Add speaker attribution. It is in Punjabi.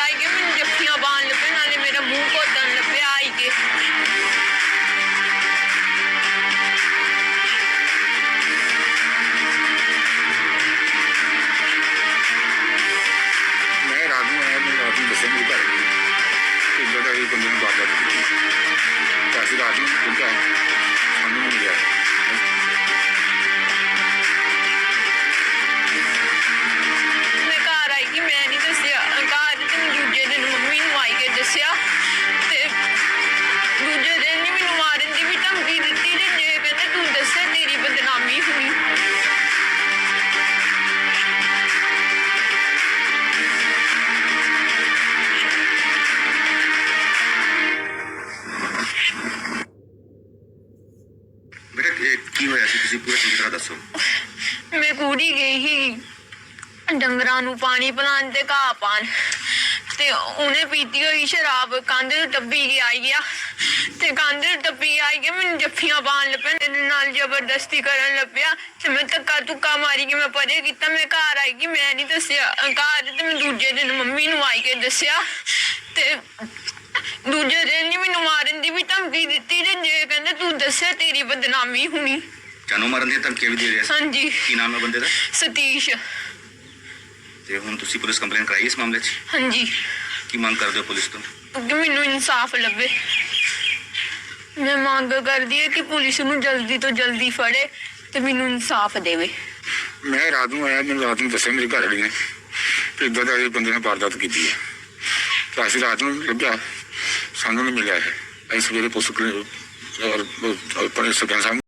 Speaker 1: ਆਈ ਕਿ ਮੈਨੂੰ ਜੱਫੀਆਂ ਪਾਉਣ ਲੱਗੇ ਨਾਲੇ ਮੇਰਾ ਮੂੰਹ ਘੋਟਣ ਲੱਗੇ ਆਈ ਕੇ
Speaker 2: ਮੈਂ ਰਾਤ ਨੂੰ ਆਇਆ ਮੈਂ ਰਾਤ ਨੂੰ ਦੱਸਿਆ ਮੇਰੇ ਘਰ ਗਈ ਕਿ ਇੱਦਾਂ ਦਾ ਇਹ ਬੰਦੇ ਨੂੰ ਬਾਤ ਕੀਤੀ
Speaker 1: ਕੀ
Speaker 2: ਹੋਇਆ ਸੀ? ਤੁਸੀਂ ਪੂਰਾ ਚੰਗੀ ਤਰ੍ਹਾਂ ਦੱਸੋ।
Speaker 1: ਮੈਂ ਕੂੜੀ ਗਈ ਸੀ ਡੰਗਰਾਂ ਨੂੰ ਪਾਣੀ ਪਿਲਾਉਣ ਤੇ ਘਾਹ ਪਾਣ ਤੇ ਉਹਨੇ ਪੀਤੀ ਹੋਈ ਸ਼ਰਾਬ, ਕੰਧ ਨੂੰ ਟੱਪੀ ਕੇ ਆਈ ਗਿਆ ਤੇ ਕੰਧ ਨੂੰ ਟੱਪੀ ਆਈ ਗਿਆ ਮੈਨੂੰ ਜੱਫੀਆਂ ਪਾਉਣ ਲੱਪਿਆ, ਮੇਰੇ ਨਾਲ ਜ਼ਬਰਦਸਤੀ ਕਰਨ ਲੱਪਿਆ। ਤੇ ਮੈਂ ਧੱਕਾ ਧੁੱਕਾ ਮਾਰੀ ਕਿ ਮੈਂ ਪਰੇ ਕੀਤਾ, ਮੈਂ ਘਰ ਆਈ ਕਿ ਮੈਂ ਨਹੀਂ ਦੱਸਿਆ। ਘਰ ਤੇ ਮੈਂ ਦੂਜੇ ਦਿਨ ਮੰਮੀ ਨੂੰ ਆਈ ਕੇ ਦੱਸਿਆ। ਤੇ ਦੂਜੇ ਦੱਸਿਆ ਤੇਰੀ ਬਦਨਾਮੀ ਹੋਣੀ।
Speaker 2: ਜਾਨੋਂ ਮਾਰਨ ਦੀਆਂ ਧਮਕੀਆਂ ਵੀ ਦੇ ਰਿਹਾ। ਸੀ
Speaker 1: ਹਾਂਜੀ।
Speaker 2: ਕੀ ਨਾਮ ਹੈ ਬੰਦੇ ਦਾ?
Speaker 1: ਸਤੀਸ਼।
Speaker 2: ਤੇ ਹੁਣ ਤੁਸੀਂ ਪੁਲਿਸ ਕੰਪਲੇਂਟ ਕਰਾਈ ਇਸ ਮਾਮਲੇ 'ਚ?
Speaker 1: ਹਾਂਜੀ।
Speaker 2: ਕੀ ਮੰਗ ਕਰਦੇ ਹੋ ਪੁਲਿਸ ਤੋਂ?
Speaker 1: ਕਿ ਮੈਨੂੰ ਇਨਸਾਫ ਲੱਭੇ। ਮੈਂ ਮੰਗ ਕਰਦੀ ਹਾਂ ਕਿ ਪੁਲਿਸ ਨੂੰ ਜਲਦੀ ਤੋਂ ਜਲਦੀ ਫੜੇ ਤੇ ਮੈਨੂੰ ਇਨਸਾਫ ਦੇਵੇ।
Speaker 2: ਮੈਂ ਰਾਤ ਨੂੰ ਆਇਆ ਮੈਨੂੰ ਰਾਤ ਨੂੰ ਦੱਸਿਆ ਮੇਰੇ ਘਰ ਵਾਲੀ ਨੇ ਕਿ ਇੱਦਾਂ ਦਾ ਇਹ ਬੰਦੇ ਨੇ ਵਾਰਦਾਤ ਕੀਤੀ ਹੈ। ਤਾਂ ਅਸੀਂ ਰਾਤ ਨੂੰ ਲੱਭਿਆ ਸਾਨੂੰ ਨਹੀਂ ਮਿਲਿਆ ਹੈ ਅਸੀਂ ਸਵੇਰੇ ਪੁਲਿਸ ਕੋਲ al, al ponerse pensando.